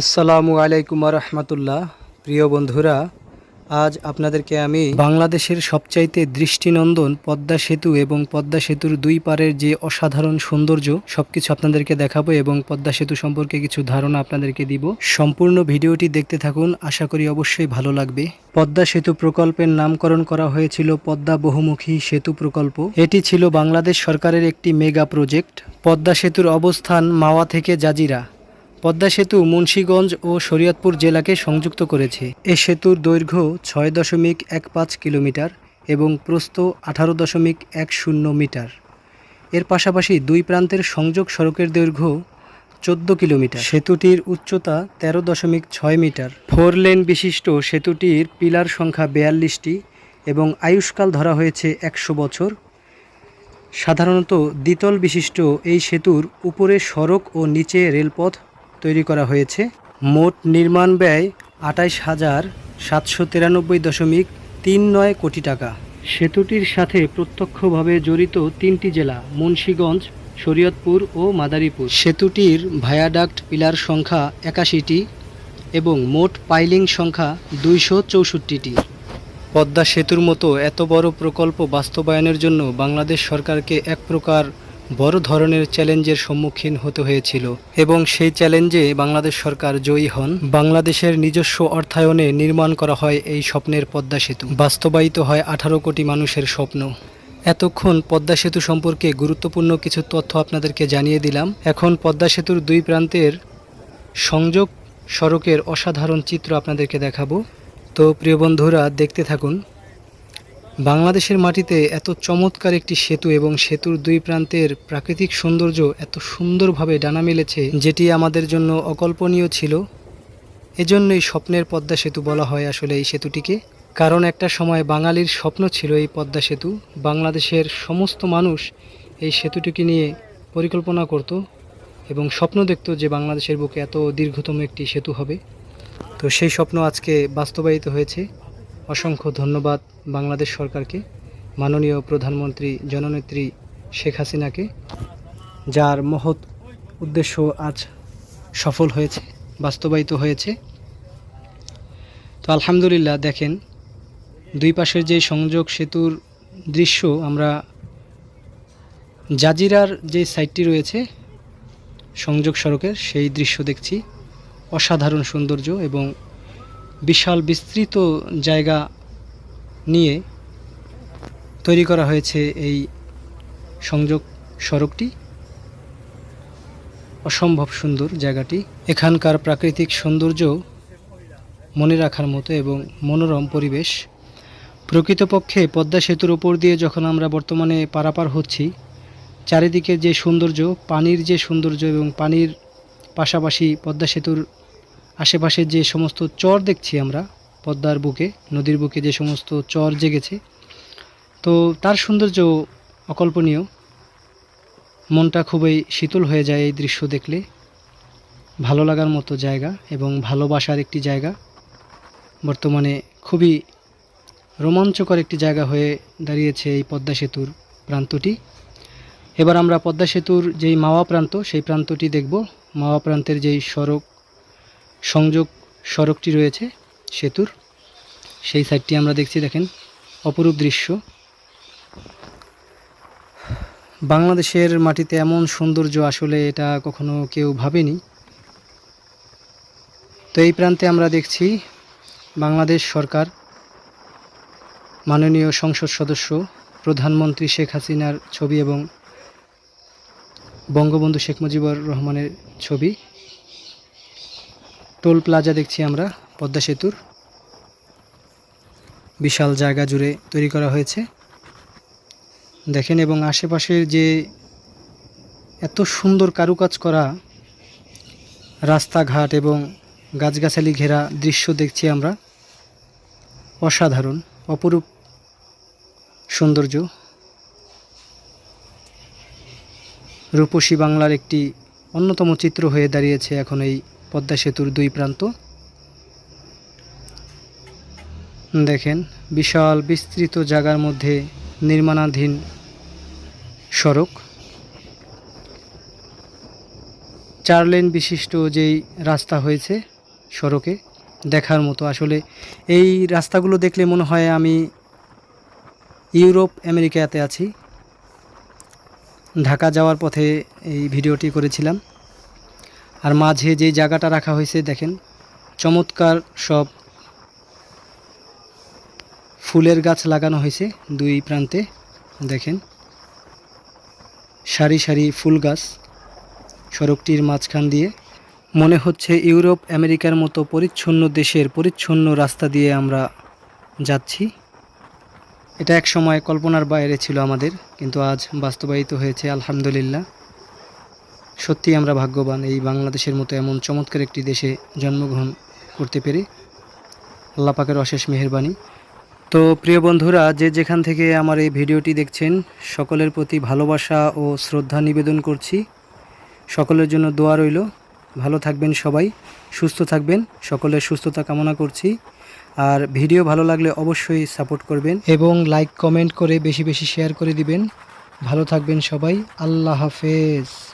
আসসালামু আলাইকুম রহমতুল্লাহ। প্রিয় বন্ধুরা, আজ আপনাদেরকে আমি বাংলাদেশের সবচাইতে দৃষ্টিনন্দন পদ্মা সেতু এবং পদ্মা সেতুর দুই পারের যে অসাধারণ সৌন্দর্য সবকিছু আপনাদেরকে দেখাবো এবং পদ্মা সেতু সম্পর্কে কিছু ধারণা আপনাদেরকে দিব। সম্পূর্ণ ভিডিওটি দেখতে থাকুন, আশা করি অবশ্যই ভালো লাগবে। পদ্মা সেতু প্রকল্পের নামকরণ করা হয়েছিল পদ্মা বহুমুখী সেতু প্রকল্প। এটি ছিল বাংলাদেশ সরকারের একটি মেগা প্রজেক্ট। পদ্মা সেতুর অবস্থান মাওয়া থেকে জাজিরা। পদ্মা সেতু মুন্সীগঞ্জ ও শরীয়তপুর জেলাকে সংযুক্ত করেছে। এ সেতুর দৈর্ঘ্য ছয় দশমিক এক পাঁচ কিলোমিটার এবং প্রস্থ আঠারো দশমিক এক শূন্য মিটার। এর পাশাপাশি দুই প্রান্তের সংযোগ সড়কের দৈর্ঘ্য চোদ্দ কিলোমিটার। সেতুটির উচ্চতা তেরো দশমিক ছয় মিটার। ফোর লেন বিশিষ্ট সেতুটির পিলার সংখ্যা বেয়াল্লিশটি এবং আয়ুষ্কাল ধরা হয়েছে একশো বছর। সাধারণত দ্বিতল বিশিষ্ট এই সেতুর উপরে সড়ক ও নিচে রেলপথ তৈরি করা হয়েছে। মোট নির্মাণ ব্যয় আটাইশ হাজার সাতশো তিরানব্বই দশমিক তিন নয় কোটি টাকা। সেতুটির সাথে প্রত্যক্ষভাবে জড়িত তিনটি জেলা, মুন্সীগঞ্জ, শরীয়তপুর ও মাদারীপুর। সেতুটির ভায়াডাক্ট পিলার সংখ্যা একাশিটি এবং মোট পাইলিং সংখ্যা দুইশো চৌষট্টিটি। পদ্মা সেতুর মতো এত বড় প্রকল্প বাস্তবায়নের জন্য বাংলাদেশ সরকারকে এক প্রকার বড় ধরনের চ্যালেঞ্জের সম্মুখীন হতে হয়েছিল এবং সেই চ্যালেঞ্জে বাংলাদেশ সরকার জয়ী হন। বাংলাদেশের নিজস্ব অর্থায়নে নির্মাণ করা হয় এই স্বপ্নের পদ্মা সেতু। বাস্তবায়িত হয় আঠারো কোটি মানুষের স্বপ্ন। এতক্ষণ পদ্মা সেতু সম্পর্কে গুরুত্বপূর্ণ কিছু তথ্য আপনাদেরকে জানিয়ে দিলাম। এখন পদ্মা সেতুর দুই প্রান্তের সংযোগ সড়কের অসাধারণ চিত্র আপনাদেরকে দেখাবো। তো প্রিয় বন্ধুরা, দেখতে থাকুন। বাংলাদেশের মাটিতে এত চমৎকার একটি সেতু এবং সেতুর দুই প্রান্তের প্রাকৃতিক সৌন্দর্য এত সুন্দরভাবে ডানা মেলেছে, যেটি আমাদের জন্য অকল্পনীয় ছিল। এজন্যই স্বপ্নের পদ্মা সেতু বলা হয় আসলে এই সেতুটিকে। কারণ একটা সময় বাঙালির স্বপ্ন ছিল এই পদ্মা সেতু। বাংলাদেশের সমস্ত মানুষ এই সেতুটিকে নিয়ে পরিকল্পনা করত এবং স্বপ্ন দেখত যে বাংলাদেশের বুকে এত দীর্ঘতম একটি সেতু হবে। তো সেই স্বপ্ন আজকে বাস্তবায়িত হয়েছে। অসংখ্য ধন্যবাদ বাংলাদেশ সরকারকে, মাননীয় প্রধানমন্ত্রী জননেত্রী শেখ হাসিনাকে, যার মহৎ উদ্দেশ্য আজ সফল হয়েছে, বাস্তবায়িত হয়েছে। তো আলহামদুলিল্লাহ, দেখেন, দুই পাশের যে সংযোগ সেতুর দৃশ্য আমরা জাজিরার যে সাইটটি রয়েছে, সংযোগ সড়কের সেই দৃশ্য দেখছি। অসাধারণ সৌন্দর্য এবং বিশাল বিস্তৃত জায়গা নিয়ে তৈরি করা হয়েছে এই সংযোগ সড়কটি। অসম্ভব সুন্দর জায়গাটি। এখানকার প্রাকৃতিক সৌন্দর্য মনে রাখার মতো এবং মনোরম পরিবেশ। প্রকৃতপক্ষে পদ্মা সেতুর ওপর দিয়ে যখন আমরা বর্তমানে পারাপার হচ্ছি চারিদিকে যে সৌন্দর্য, পানির যে সৌন্দর্য এবং পানির পাশাপাশি পদ্মা সেতুর আশেপাশে যে সমস্ত চর দেখছি আমরা, পদ্মার বুকে, নদীর বুকে যে সমস্ত চর জেগেছে, তো তার সৌন্দর্য অকল্পনীয়। মনটা খুবই শীতল হয়ে যায় এই দৃশ্য দেখলে। ভালো লাগার মতো জায়গা এবং ভালোবাসার একটি জায়গা। বর্তমানে খুবই রোমাঞ্চকর একটি জায়গা হয়ে দাঁড়িয়েছে এই পদ্মা সেতুর প্রান্তটি। এবার আমরা পদ্মা সেতুর যেই মাওয়া প্রান্ত, সেই প্রান্তটি দেখব। মাওয়া প্রান্তের যেই সড়ক সংযোগ সড়কটি রয়েছে, সেতুর। সেই সাইডটি আমরা দেখছি, দেখেন, অপরূপ দৃশ্য। বাংলাদেশের মাটিতে এমন সৌন্দর্য আসলে এটা কখনো কেউ ভাবেনি। তো এই প্রান্তে আমরা দেখছি, বাংলাদেশ সরকার, মাননীয় সংসদ সদস্য, প্রধানমন্ত্রী শেখ হাসিনার ছবি এবং বঙ্গবন্ধু শেখ মুজিবুর রহমানের ছবি টোল প্লাজা দেখছি আমরা, পদ্মা সেতুর। বিশাল জায়গা জুড়ে তৈরি করা হয়েছে। দেখেন, এবং আশেপাশের যে এত সুন্দর কারুকাজ করা রাস্তাঘাট এবং গাছগাছালি ঘেরা দৃশ্য দেখছি আমরা। অসাধারণ, অপরূপ সৌন্দর্য। রূপসী বাংলার একটি অন্যতম চিত্র হয়ে দাঁড়িয়েছে এখন এই পদ্মা সেতুর দুই প্রান্ত। দেখেন, বিশাল বিস্তৃত জায়গার মধ্যে নির্মাণাধীন সড়ক। চার লেন বিশিষ্ট যেই রাস্তা হয়েছে সড়কে, দেখার মতো। আসলে এই রাস্তাগুলো দেখলে মনে হয় আমি ইউরোপ, আমেরিকাতে আছি। ঢাকা যাওয়ার পথে এই ভিডিওটি করেছিলাম। আর মাঝে যে জায়গাটা রাখা হয়েছে, দেখেন, চমৎকার সব ফুলের গাছ লাগানো হয়েছে দুই প্রান্তে, দেখেন, সারি সারি ফুল গাছ সড়কটির মাঝখান দিয়ে। মনে হচ্ছে ইউরোপ, আমেরিকার মতো পরিচ্ছন্ন দেশের পরিচ্ছন্ন রাস্তা দিয়ে আমরা যাচ্ছি। এটা এক সময় কল্পনার বাইরে ছিল আমাদের, কিন্তু আজ বাস্তবায়িত হয়েছে, আলহামদুলিল্লাহ। সত্যি আমরা ভাগ্যবান, এই বাংলাদেশের মতো এমন চমৎকার একটি দেশে জন্মগ্রহণ করতে পেরে। আল্লাহ পাকের অশেষ মেহেরবানি। তো প্রিয় বন্ধুরা, যে যেখান থেকে আমার এই ভিডিওটি দেখছেন, সকলের প্রতি ভালোবাসা ও শ্রদ্ধা নিবেদন করছি। সকলের জন্য দোয়া রইল। ভালো থাকবেন সবাই, সুস্থ থাকবেন। সকলের সুস্থতা কামনা করছি। আর ভিডিও ভালো লাগলে অবশ্যই সাপোর্ট করবেন। এবং লাইক, কমেন্ট করে বেশি বেশি শেয়ার করে দিবেন। ভালো থাকবেন সবাই। আল্লাহ হাফেজ।